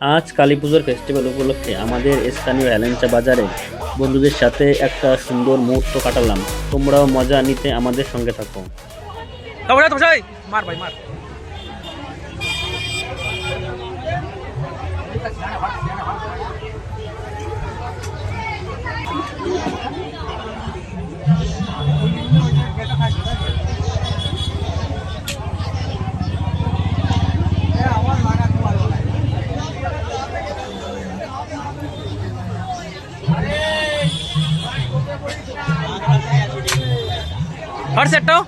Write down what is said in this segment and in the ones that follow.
আজ কালী পুজোর ফেস্টিভ্যাল উপলক্ষে আমাদের স্থানীয় অ্যালেঞ্চা বাজারে বন্ধুদের সাথে একটা সুন্দর মুহূর্ত কাটালাম। তোমরাও মজা নিতে আমাদের সঙ্গে থাকো। মার ভাই, মার। ভাই মার হর সেটটাও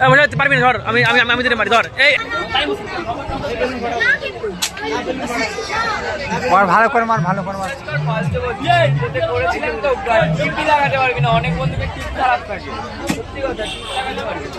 পারবি না ধর আমি আমি আমি দিতে মারি ধর এই মার ভালো করে মার ভালো করে মার করেছিলাম তো টিপি লাগাতে পারবি না অনেক বন্ধুকে টিপ খারাপ থাকে সত্যি কথা টিপ লাগাতে পারবি না।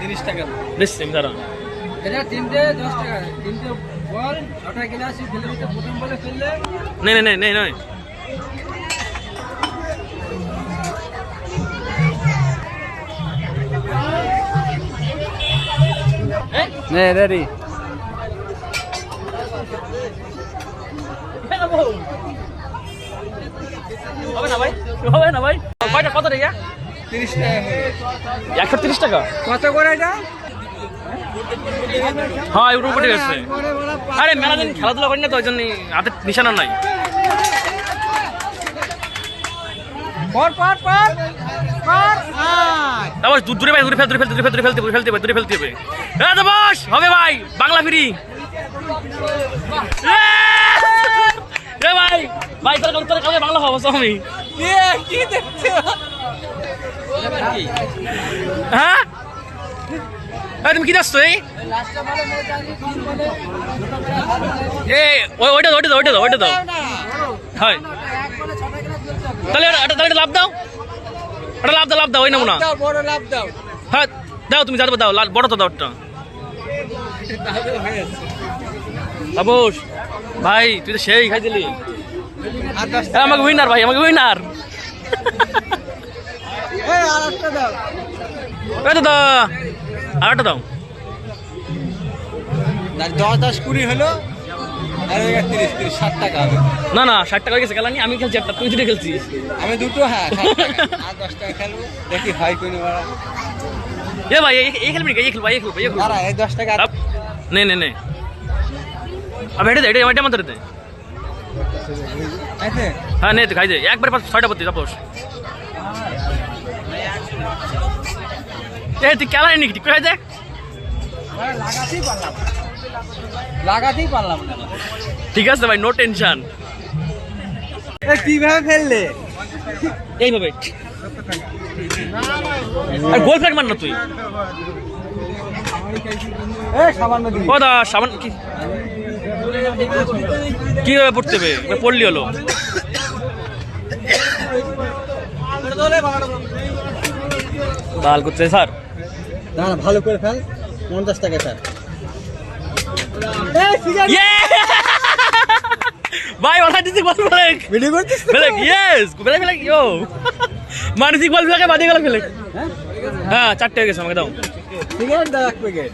30 টাকা। বেশ আমি দাঁড়া এটা তিনটে দশ টাকা তিনটে বল ছটা গিলাস ফেলে দিতে প্রথম বলে ফেললে। নেই নেই নেই নেই নয় নে রেডি হবে না ভাই হবে না ভাই। কয়টা কত রে তিরিশ টাকা। একশো তিরিশ টাকা? কত করে এটা? হ্যাঁ এর উপরে গেছে আরে মেলা দিন খেলাধুলা করি না তো ওই জন্য নিশানা নাই পর পর পর পর তারপর দূরে ভাই দূরে ফেল দূরে ফেল দূরে ফেল দূরে ফেলতে দূরে ফেলতে হবে দূরে ফেলতে হবে হবে ভাই বাংলা ফ্রি এ ভাই ভাই তোর তোর কাছে বাংলা হব আমি কি দেখছ হ্যাঁ এই, তুমি কি দেখছ এই? নে ওইটা দাও, ওইটা দাও ওইটা দাও ওইটা দাও। হয়। তাহলে তাহলে লাভ দাও। এটা লাভ দাও লাভ দাও ওই নমুনা। দাও বড় লাভ দাও। হ্যাঁ দাও তুমি যাতে দাও লাল বড় তো দাও ওটা বাবুস ভাই তুই তো সেই খাই দিলি। আমাকে উইনার ভাই আমাকে উইনার দাও। এই তো দাও দশ দশ কুড়ি হলো না না ষাট টাকা গেছে খেলা নি আমি খেলছি একটা তুই দুটো খেলছিস। আমি দুটো হ্যাঁ দশ টাকা খেলব দেখি হয় কোনো এ ভাই এই- খেলবি এই খেলব এই খেলব এই খেলব। এই দশ টাকা নে নে নে। আবে এটা এটা এটা আমাদের দে হ্যাঁ নে তুই খাই দে। একবারে পাঁচ ছয়টা পড়তে তাপস এ তুই খেলা নাকি করে দেখ? লাগাতেই পারলাম লাগাতেই পারলাম না। ঠিক আছে ভাই নো টেনশন কীভাবে ফেললে? এইভাবে। আর গোল ফ্ল্যাগ মার না তুই। ও দা সাবান কি? কীভাবে পড়তে হবে? পড়লি হলো। বাল করছে স্যার। না না ভালো করে ফেল। পঞ্চাশ টাকা স্যার ভাই অনার্টিসিক বল ফেলেক। ভিডিও করছিস ফেলেক ইয়েস ফেলেক ফেলেক ইয়ো মানসিক বল ফেলেকে বাদে গেল ফেলেক। হ্যাঁ? চারটে হয়ে গেছে আমাকে দাও। ঠিক আছে দাদা এক প্যাকেট